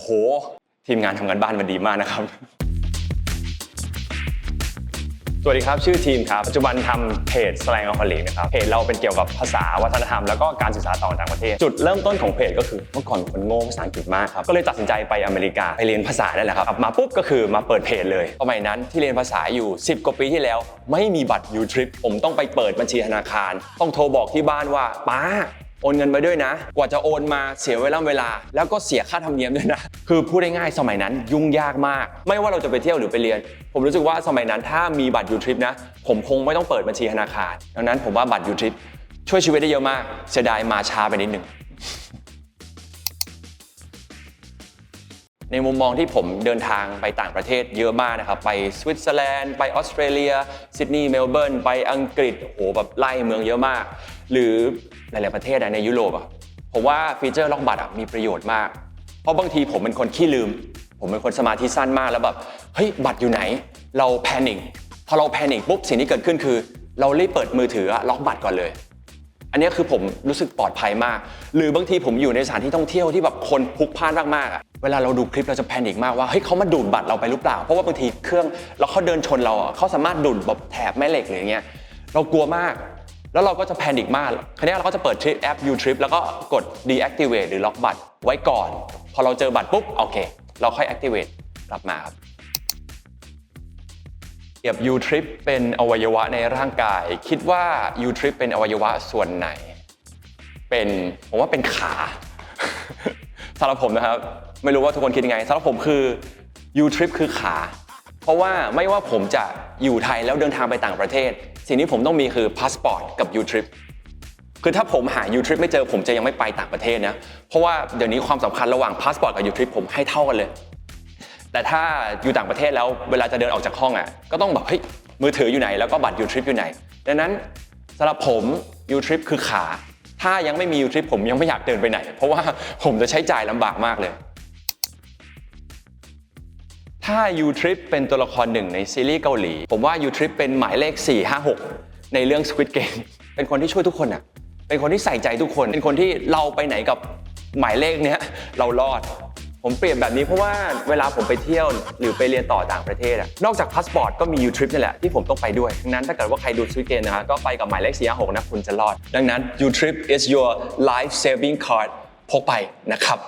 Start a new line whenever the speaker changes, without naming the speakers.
โห ทีมงานทำงานบ้านมาดีมากนะครับ สวัสดีครับ ชื่อทีมครับ ปัจจุบันทำเพจ Slang a l c o h o l i c นะครับ เพจเราเป็นเกี่ยวกับภาษาวัฒนธรรม แล้วก็การสื่อสารต่อต่างประเทศ จุดเริ่มต้นของเพจก็คือเมื่อก่อนเป็นคนโง่ภาษาอังกฤษมากครับ ก็เลยตัดสินใจไปอเมริกาไปเรียนภาษาได้แหละครับกลับมาปุ๊บก็คือมาเปิดเพจเลยสมัยนั้นที่เรียนภาษาอยู่ 10 กว่าปีที่แล้ว ไม่มีบัตรยูทริปผมต้องไปเปิดบัญชีธนาคาร ต้องโทรบอกที่บ้านว่าป้า โอนเงินไปด้วยนะ กว่าจะโอนมาเสียเวลาเวลา แล้วก็เสียค่าธรรมเนียมด้วยนะ คือพูดง่ายๆสมัยนั้นยุ่งยากมาก ไม่ว่าเราจะไปเที่ยวหรือไปเรียน ผมรู้สึกว่าสมัยนั้นถ้ามีบัตรยูทริปนะ ผมคงไม่ต้องเปิดบัญชีธนาคาร ดังนั้นผมว่าบัตรยูทริปช่วยชีวิตได้เยอะมาก เสียดายมาช้าไปนิดหนึ่งในมุมมองที่ผมเดินทางไปต่างประเทศเยอะมากนะครับ ไปสวิตเซอร์แลนด์ ไปออสเตรเลีย ซิดนีย์เมลเบิร์น ไปอังกฤษโอ้โหแบบไล่เมืองเยอะมาก หรือหลาย ๆ ประเทศในยุโรปอะผมว่าฟีเจอร์ล็อกบัตรอะมีประโยชน์มาก เพราะบางทีผมเป็นคนขี้ลืม ผมเป็นคนสมาธิสั้นมากแล้วแบบเฮ้ยบัตรอยู่ไหน เราแพนิคพอเราแพนิคปุ๊บสิ่งที่เกิดขึ้นคือ เรารีบเปิดมือถือล็อกบัตรก่อนเลย อันนี้คือผมรู้สึกปลอดภัยมาก หรือบางทีผมอยู่ในสถานที่ท่องเที่ยวที่แบบคนพลุกพล่านมากๆอะเวลาเราดูคลิปเราจะแพนิคมากว่าเฮ้ยเขามาดูดบัตรเราไปหรือเปล่า เพราะว่าบางทีเครื่องแล้วเขาเดินชนเราอะเขาสามารถดูดแบบแถบแม่เหล็กหรืออย่างเงี้ยเรากลัวมาก แล้วเราก็จะแพนิคมาก คราวนี้เราก็จะเปิดทริปแอป U Trip แล้วก็กด deactivate หรือล็อกบัตรไว้ก่อน พอเราเจอบัตรปุ๊บ โอเค เราค่อย activate กลับมาครับเปรียบ U Trip เป็นอวัยวะในร่างกาย คิดว่า U Trip เป็นอวัยวะส่วนไหน เป็น ผมว่าเป็นขาสำหรับผมนะครับ ไม่รู้ว่าทุกคนคิดยังไงสำหรับผมคือ U Trip คือขา เพราะว่าไม่ว่าผมจะอยู่ไทยแล้วเดินทางไปต่างประเทศ สิ่งที่ผมต้องมีคือพาสปอร์ตกับ U Trip คือถ้าผมหา U Trip ไม่เจอผมจะยังไม่ไปต่างประเทศนะ เพราะว่าเดี๋ยวนี้ความสำคัญระหว่างพาสปอร์ตกับ U Trip ผมให้เท่ากันเลย แต่ถ้าอยู่ต่างประเทศแล้วเวลาจะเดินออกจากห้องอะก็ต้องแบบเฮ้ยมือถืออยู่ไหนแล้วก็บัตรยูทริปอยู่ไหน ดังนั้นสำหรับผมยูทริปคือขา ถ้ายังไม่มียูทริปผมยังไม่อยากเดินไปไหน เพราะว่าผมจะใช้จ่ายลำบากมากเลย ถ้า U Trip เป็นตัวละครหนึ่งในซีรีส์เกาหลี ผมว่า U Trip เป็นหมายเลข 456 ในเรื่อง Squid Game เป็นคนที่ช่วยทุกคนอะเป็นคนที่ใส่ใจทุกคน เป็นคนที่เราไปไหนกับหมายเลขเนี้ยเรารอด ผมเปรียบแบบนี้เพราะว่าเวลาผมไปเที่ยวหรือไปเรียนต่อต่างประเทศอะนอกจากพาสปอร์ตก็มี U Trip นี่แหละที่ผมต้องไปด้วยดังนั้นถ้าเกิดว่าใครดู Squid Game นะครับก็ไปกับหมายเลข 456 นะคุณจะรอด ดังนั้น U Trip is your life saving card พกไปนะครับ